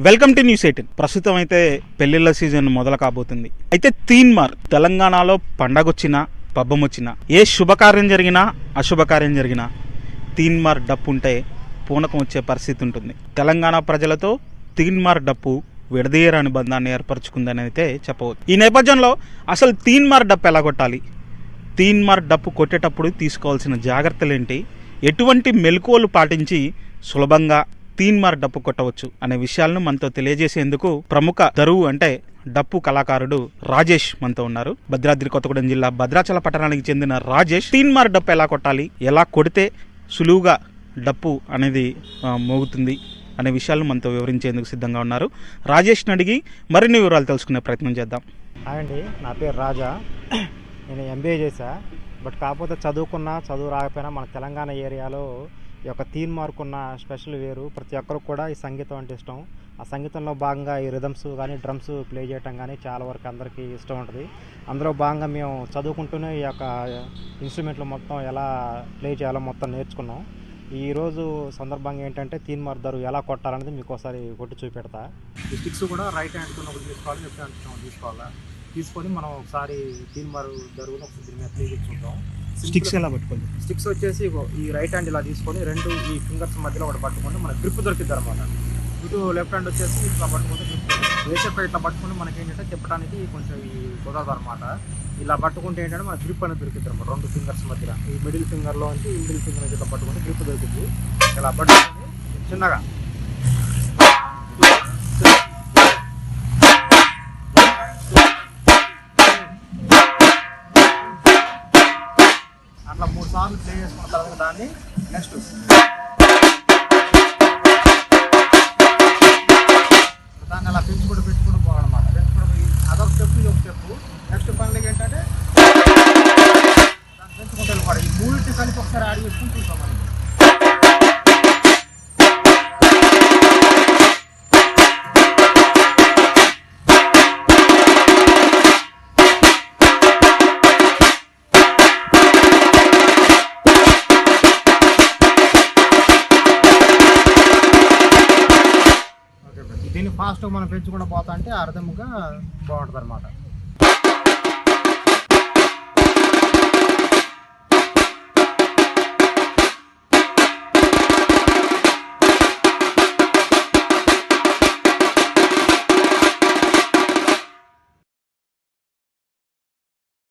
Welcome to news eighteen. ప్రస్తుతం అయితే పెళ్ళిళ్ళ సీజన్ మొదలు కాబోతుంది. అయితే తీన్మార్ తెలంగాణలో పండగ వచ్చినా పబ్బం వచ్చినా ఏ శుభకార్యం జరిగినా అశుభకార్యం జరిగినా తీన్మార్ డప్పు ఉంటే పూనకం వచ్చే పరిస్థితి ఉంటుంది తెలంగాణ ప్రజలతో తీన్మార్ డప్పు విడదీయరాని బంధాన్ని ఏర్పరచుకుందని అయితే చెప్పవచ్చు. ఈ నేపథ్యంలో అసలు తీన్మార్ డప్పు ఎలా కొట్టాలి? తీన్మార్ డప్పు కొట్టేటప్పుడు తీసుకోవాల్సిన జాగ్రత్తలు ఏంటి ఎటువంటి మెలకువలు పాటించి సులభంగా తీన్మార్ డప్పు కొట్టవచ్చు అనే విషయాలను మనతో తెలియజేసేందుకు ప్రముఖ దరువు అంటే డప్పు కళాకారుడు రాజేష్ మనతో ఉన్నారు. భద్రాద్రి కొత్తగూడెం జిల్లా భద్రాచల పట్టణానికి చెందిన రాజేష్ తీన్మార్ డప్పు ఎలా కొట్టాలి ఎలా కొడితే సులువుగా డప్పు అనేది మోగుతుంది అనే విషయాలను మనతో వివరించేందుకు సిద్ధంగా ఉన్నారు. రాజేష్ని అడిగి మరిన్ని వివరాలు తెలుసుకునే ప్రయత్నం చేద్దాం. అండి నా పేరు రాజా. నేను ఎంబీఏ చేశా. బట్ కాకపోతే చదువుకున్నా చదువు రాకపోయినా మన తెలంగాణ ఏరియాలో ఈ యొక్క థీమ్ మార్క్ ఉన్న స్పెషల్ వేరు. ప్రతి ఒక్కరు కూడా ఈ సంగీతం అంటే ఇష్టం. ఆ సంగీతంలో భాగంగా ఈ రిథమ్స్ కానీ డ్రమ్స్ ప్లే చేయటం కానీ చాలా వరకు అందరికీ ఇష్టం ఉంటుంది. అందులో భాగంగా మేము చదువుకుంటూనే ఈ యొక్క ఇన్స్ట్రుమెంట్లు మొత్తం ఎలా ప్లే చేయాలో మొత్తం నేర్చుకున్నాం. ఈరోజు సందర్భంగా ఏంటంటే తీన్ మార్దరు ఎలా కొట్టాలనేది మీకు ఒకసారి కొట్టి చూపెడతా. ఈ స్టిక్స్ కూడా రైట్ హ్యాండ్ ఒకటి తీసుకోవాలి లెఫ్ట్ హ్యాండ్ తీసుకోవాలా? తీసుకొని మనం ఒకసారి తీన్ మారు దరువును ఒకసారి దీని మీద ప్లే చేసి చూద్దాం. స్టిక్స్ ఎలా పట్టుకోవాలి? స్టిక్స్ వచ్చేసి ఈ రైట్ హ్యాండ్ ఇలా తీసుకొని రెండు ఈ ఫింగర్స్ మధ్యలో ఒకటి పట్టుకొని మనకి గ్రిప్ దొరికిద్ది అనమాట ఇటు లెఫ్ట్ హ్యాండ్ వచ్చేసి ఇట్లా పట్టుకుంటే. వేసేప్పుడు ఇట్లా పట్టుకుంటే మనకి ఏంటంటే తిప్పడానికి కొంచెం ఈ కుదరదు అనమాట ఇలా పట్టుకుంటే ఏంటంటే మనకి గ్రిప్ అనేది దొరికిద్ది అనమాట రెండు ఫింగర్స్ మధ్యలో. ఈ మిడిల్ ఫింగర్లో నుంచి ఈ మిడిల్ ఫింగర్ ఇట్లా పట్టుకుంటే గ్రిప్ దొరికింది ఇలా పట్టుకొని చిన్నగా అట్లా మూడు సార్లు ప్లే చేసుకున్న తర్వాత దాన్ని నెక్స్ట్ దాన్ని అలా పెంచుకుంటూ పెంచుకుంటూ పోవాలన్నమాట. పెంచుకుంటూ అదొక స్టెప్ ఇది ఒక స్టెప్ నెక్స్ట్ పనులకి ఏంటంటే దాన్ని పెంచుకుంటూ వెళ్ళిపోవాలి. ఈ మూడింటి కలిపి ఒకసారి ఆడి చేసుకుని చూసాం మనం ఓకే దీన్ని మనం పెంచుకుంటూ పోతా అంటే అర్థముగా బాగుంటుంది అనమాట